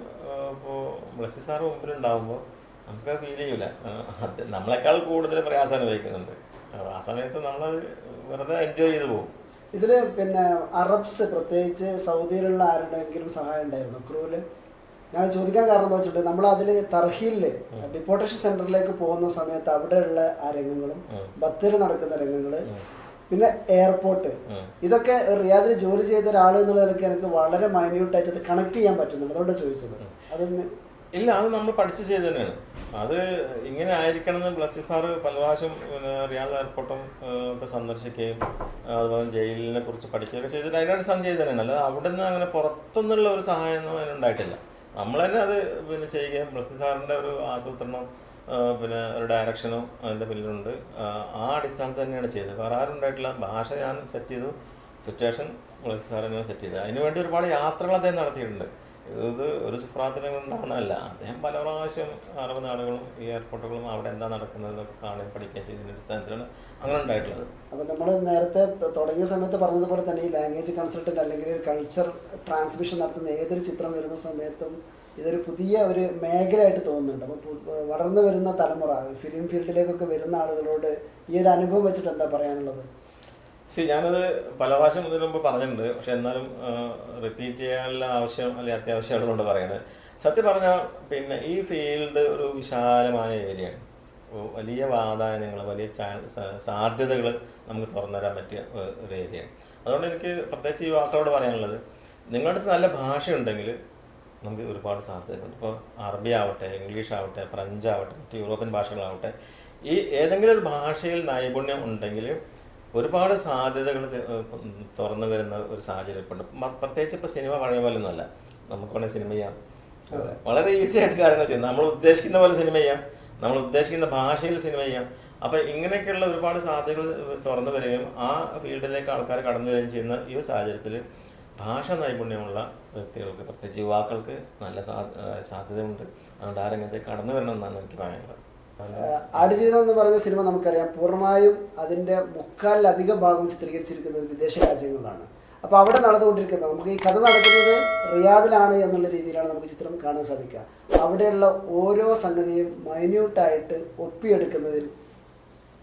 ഇപ്പോൾ ബ്ലസ്സി സാറ് മുമ്പിലുണ്ടാകുമ്പോൾ നമുക്ക് ഫീൽ ചെയ്യൂല. നമ്മളെക്കാൾ കൂടുതൽ പ്രയാസം അനുഭവിക്കുന്നുണ്ട്. ആ സമയത്ത് നമ്മൾ വെറുതെ എൻജോയ് ചെയ്തു പോകും. ഇതിൽ പിന്നെ അറബ്സ് പ്രത്യേകിച്ച് സൗദിയിലുള്ള ആരുടെയെങ്കിലും സഹായം ഉണ്ടായിരുന്നു? ക്രൂൽ? ഞാൻ ചോദിക്കാൻ കാരണം എന്ന് വെച്ചിട്ടുണ്ട് നമ്മൾ അതിൽ തർഹീലിൽ ഡിപ്പോർട്ടേഷൻ സെന്ററിലേക്ക് പോകുന്ന സമയത്ത് അവിടെയുള്ള ആ രംഗങ്ങളും ബത്തിൽ നടക്കുന്ന രംഗങ്ങൾ. പിന്നെ എയർപോർട്ട്. ഇതൊക്കെ റിയാദിൽ ജോലി ചെയ്ത ഒരാൾ എന്നുള്ള നിലയ്ക്ക് എനിക്ക് വളരെ മൈന്യൂട്ടായിട്ട് അത് കണക്ട് ചെയ്യാൻ പറ്റുന്നുണ്ട് അതുകൊണ്ട് ചോദിച്ചത്. അതൊന്ന് ഇല്ല അത് നമ്മൾ പഠിച്ചു ചെയ്ത് തന്നെയാണ്. അത് ഇങ്ങനെ ആയിരിക്കണം എന്ന് ബ്ലസ്സി സാറ് പല പ്രാവശ്യം റിയാദ് എയർപോർട്ടും ഒക്കെ സന്ദർശിക്കുകയും അതുപോലെ ജയിലിനെ കുറിച്ച് പഠിക്കുകയൊക്കെ ചെയ്തിട്ട് അതിനടിസ്ഥാനം ചെയ്ത് തന്നെയാണ്. അല്ലാതെ അവിടെ നിന്ന് അങ്ങനെ പുറത്തുനിന്നുള്ള ഒരു സഹായമൊന്നും അതിനുണ്ടായിട്ടില്ല നമ്മൾ തന്നെ അത് പിന്നെ ചെയ്യുകയും ബ്ലസ്സി സാറിന്റെ ഒരു ആസൂത്രണം പിന്നെ ഒരു ഡയറക്ഷനും അതിന്റെ പിന്നിലുണ്ട്. ആ അടിസ്ഥാനത്തിൽ തന്നെയാണ് ചെയ്തത്. വേറെ ആരും ഭാഷ ഞാൻ സെറ്റ് ചെയ്തു. സിറ്റുവേഷൻ സാറെ ഞാൻ സെറ്റ് ചെയ്തത് അതിനുവേണ്ടി ഒരുപാട് യാത്രകൾ അദ്ദേഹം നടത്തിയിട്ടുണ്ട്. ഇത് ഒരു സുപ്രാർത്ഥന കൊണ്ടാണല്ല അദ്ദേഹം പല പ്രാവശ്യം അറബ് നാടുകളും ഈ എയർപോർട്ടുകളും അവിടെ എന്താ നടക്കുന്നതെന്നൊക്കെ കാണുകയും പഠിക്കുകയും ചെയ്തതിന്റെ അടിസ്ഥാനത്തിലാണ് അങ്ങനെ ഉണ്ടായിട്ടുള്ളത്. അപ്പോൾ നമ്മൾ നേരത്തെ തുടങ്ങിയ സമയത്ത് പറഞ്ഞതുപോലെ തന്നെ ഈ ലാംഗ്വേജ് കൺസൾട്ടന്റ് അല്ലെങ്കിൽ കൾച്ചർ ട്രാൻസ്മിഷൻ നടത്തുന്ന ഏതൊരു ചിത്രം വരുന്ന സമയത്തും ഇതൊരു പുതിയ ഒരു മേഖലയായിട്ട് തോന്നുന്നുണ്ട്. അപ്പോൾ വളർന്നു വരുന്ന തലമുറ ഫിലിം ഫീൽഡിലേക്കൊക്കെ വരുന്ന ആളുകളോട് ഈ ഒരു അനുഭവം വെച്ചിട്ട് എന്താ പറയാനുള്ളത്? സി ഞാനത് പല പ്രാവശ്യം ഇതിനു മുമ്പ് പറഞ്ഞിട്ടുണ്ട്. പക്ഷെ എന്നാലും റിപ്പീറ്റ് ചെയ്യാനുള്ള ആവശ്യം അല്ലെങ്കിൽ അത്യാവശ്യമുള്ളതുകൊണ്ട് പറയുന്നത് സത്യം പറഞ്ഞാൽ പിന്നെ ഈ ഫീൽഡ് ഒരു വിശാലമായ ഏരിയയാണ് വലിയ വാതായനങ്ങൾ വലിയ സാധ്യതകൾ നമുക്ക് തുറന്നു തരാൻ പറ്റിയ ഒരു ഏരിയയാണ് അതുകൊണ്ട് എനിക്ക് പ്രത്യേകിച്ച് യുവാക്കളോട് പറയാനുള്ളത് നിങ്ങളുടെ അടുത്ത് നല്ല ഭാഷയുണ്ടെങ്കിൽ നമുക്ക് ഒരുപാട് സാധ്യതകളുണ്ട് ഇപ്പോൾ അറബി ആവട്ടെ ഇംഗ്ലീഷ് ആവട്ടെ ഫ്രഞ്ച് ആവട്ടെ മറ്റ് യൂറോപ്യൻ ഭാഷകളാവട്ടെ ഈ ഏതെങ്കിലും ഒരു ഭാഷയിൽ നൈപുണ്യം ഉണ്ടെങ്കിൽ ഒരുപാട് സാധ്യതകൾ തുറന്നു വരുന്ന ഒരു സാഹചര്യം ഇപ്പോൾ ഉണ്ട് പ്രത്യേകിച്ച് ഇപ്പോൾ സിനിമ പഴയ പോലെ ഒന്നുമല്ല നമുക്ക് വേണമെങ്കിൽ സിനിമ ചെയ്യാം. വളരെ ഈസി ആയിട്ട് കാര്യങ്ങൾ ചെയ്യാം. നമ്മൾ ഉദ്ദേശിക്കുന്ന പോലെ സിനിമ ചെയ്യാം. നമ്മൾ ഉദ്ദേശിക്കുന്ന ഭാഷയിൽ സിനിമ ചെയ്യാം. അപ്പോൾ ഇങ്ങനെയൊക്കെയുള്ള ഒരുപാട് സാധ്യതകൾ തുറന്നു വരികയും ആ ഫീൽഡിലേക്ക് ആൾക്കാർ കടന്നു വരികയും ചെയ്യുന്ന ഈ സാഹചര്യത്തിൽ ഭാഷ നൈപുണ്യമുള്ള വ്യക്തികൾക്ക് പ്രത്യേകിച്ച് യുവാക്കൾക്ക് നല്ല സാധ്യതയുണ്ട്. അതുകൊണ്ട് ആ രംഗത്തേക്ക് കടന്നു വരണമെന്നാണ് എനിക്ക് പറയാനുള്ളത്. ആടുജീവിതം എന്ന് പറയുന്ന സിനിമ നമുക്കറിയാം. പൂർണമായും അതിന്റെ മുക്കാലിലധികം ഭാഗം ചിത്രീകരിച്ചിരിക്കുന്നത് വിദേശ രാജ്യങ്ങളിലാണ്. അപ്പോൾ അവിടെ നടന്നുകൊണ്ടിരിക്കുന്നത് നമുക്ക് ഈ കഥ നടക്കുന്നത് റിയാദിലാണ് എന്നുള്ള രീതിയിലാണ് നമുക്ക് ചിത്രം കാണാൻ സാധിക്കുക. അവിടെയുള്ള ഓരോ സംഗതിയും മൈന്യൂട്ടായിട്ട് ഒപ്പിയെടുക്കുന്നതിൽ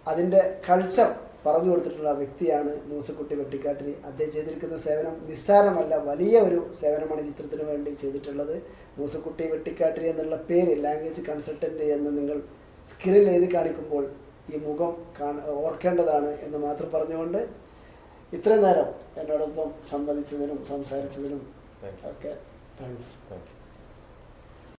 അതിന്റെ കൾച്ചർ പറഞ്ഞു കൊടുത്തിട്ടുള്ള വ്യക്തിയാണ് മൂസക്കുട്ടി വെട്ടിക്കാട്ടിന്. അദ്ദേഹം ചെയ്തിരിക്കുന്ന സേവനം നിസ്സാരമല്ല വലിയ ഒരു സേവനമാണ് ചിത്രത്തിന് വേണ്ടി ചെയ്തിട്ടുള്ളത്. മൂസക്കുട്ടി വെട്ടിക്കാട്ടിന് എന്നുള്ള പേര് ലാംഗ്വേജ് കൺസൾട്ടന്റ് എന്ന് നിങ്ങൾ സ്ക്രീനിൽ എഴുതി കാണിക്കുമ്പോൾ ഈ മുഖം കാണ ഓർക്കേണ്ടതാണ് എന്ന് മാത്രം പറഞ്ഞുകൊണ്ട് ഇത്രയും നേരം എന്നോടൊപ്പം സംവദിച്ചതിനും സംസാരിച്ചതിനും okay okay thanks thank you